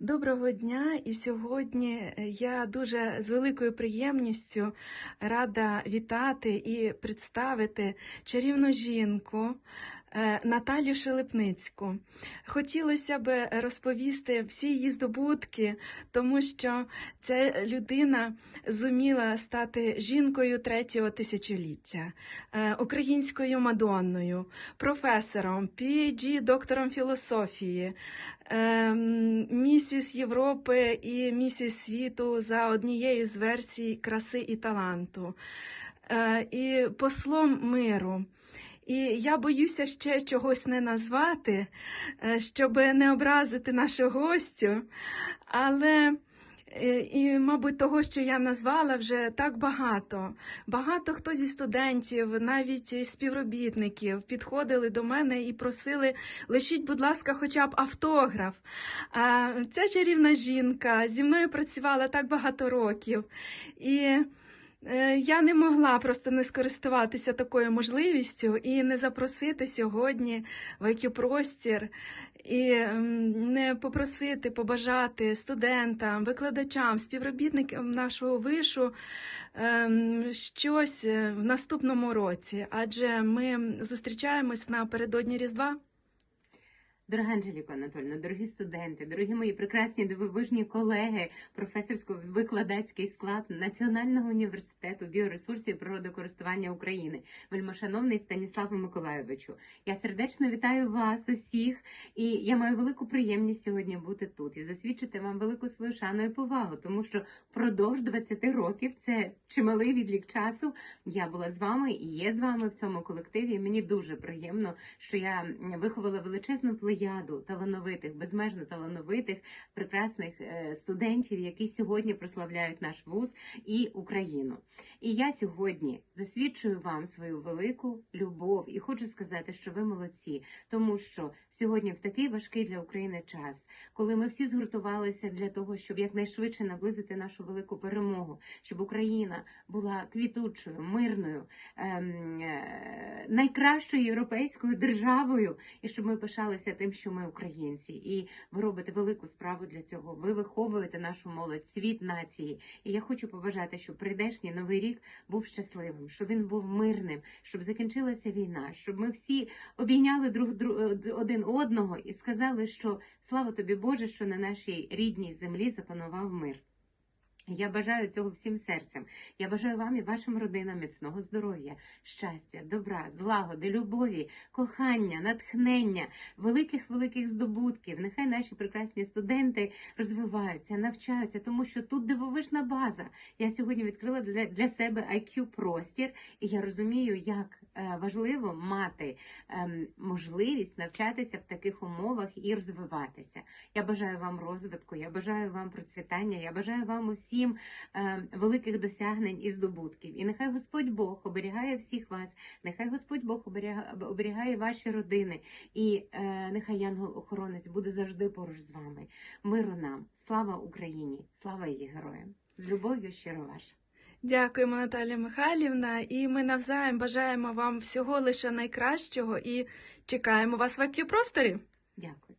Доброго дня! І сьогодні е, я дуже з великою приємністю рада вітати і представити чарівну жінку Наталю Шелепницьку. Хотілося б розповісти всі її здобутки, тому що ця людина зуміла стати жінкою третього тисячоліття, е, українською мадонною, професором, PhD, доктором філософії. Ем, Місіс Європи і місіс світу за однією з версій краси і таланту, Е, і послом миру. І я боюся ще чогось не назвати, е, щоб не образити нашу гостю, але е, і, мабуть, того, що я назвала, вже так багато. Багато хто зі студентів, навіть співробітників, підходили до мене і просили: лишіть, будь ласка, хоча б автограф. Ця чарівна жінка зі мною працювала так багато років. І я не могла просто не скористуватися такою можливістю і не запросити сьогодні в IQ простір і не попросити, побажати студентам, викладачам, співробітникам нашого вишу ем, щось е, в наступному році, адже ми зустрічаємось напередодні Різдва. Дорога Анжеліко Анатольовна, дорогі студенти, дорогі мої прекрасні дивовижні колеги, професорсько-викладацький склад Національного університету біоресурсів і природокористування України, вельмишановний Станіславу Миколайовичу. Я сердечно вітаю вас усіх, і я маю велику приємність сьогодні бути тут і засвідчити вам велику свою шану і повагу, тому що впродовж 20 років це чималий відлік часу. Я була з вами і є з вами в цьому колективі. І мені дуже приємно, що я виховала величезну плеяду талановитих, безмежно талановитих, прекрасних е, студентів, які сьогодні прославляють наш вуз і Україну. І я сьогодні засвідчую вам свою велику любов і хочу сказати, що ви молодці, тому що сьогодні в такий важкий для України час, коли ми всі згуртувалися для того, щоб якнайшвидше наблизити нашу велику перемогу, щоб Україна була квітучою, мирною, ем, е, найкращою європейською державою, і щоб ми пишалися тим, що ми українці, і ви робите велику справу для цього. Ви виховуєте нашу молодь, світ нації. І я хочу побажати, щоб прийдешній новий рік був щасливим, щоб він був мирним, щоб закінчилася війна, щоб ми всі обійняли друг дру- один одного і сказали, що слава тобі, Боже, що на нашій рідній землі запанував мир. Я бажаю цього всім серцем. Я бажаю вам і вашим родинам міцного здоров'я, щастя, добра, злагоди, любові, кохання, натхнення, великих великих здобутків. Нехай наші прекрасні студенти розвиваються, навчаються, тому що тут дивовижна база. Я сьогодні відкрила для, для себе IQ простір, і я розумію, як е, важливо мати ем, можливість навчатися в таких умовах і розвиватися. Я бажаю вам розвитку, я бажаю вам процвітання, я бажаю вам усім е, великих досягнень і здобутків. І нехай Господь Бог оберігає всіх вас, нехай Господь Бог оберігає, ваші родини, і е, нехай Янгол-охоронець буде завжди поруч з вами. Миру нам, слава Україні, слава її героям. З любов'ю щиро ваша. Дякуємо, Наталя Михайлівна, і ми навзаєм бажаємо вам всього лише найкращого і чекаємо вас в IQ. Дякую.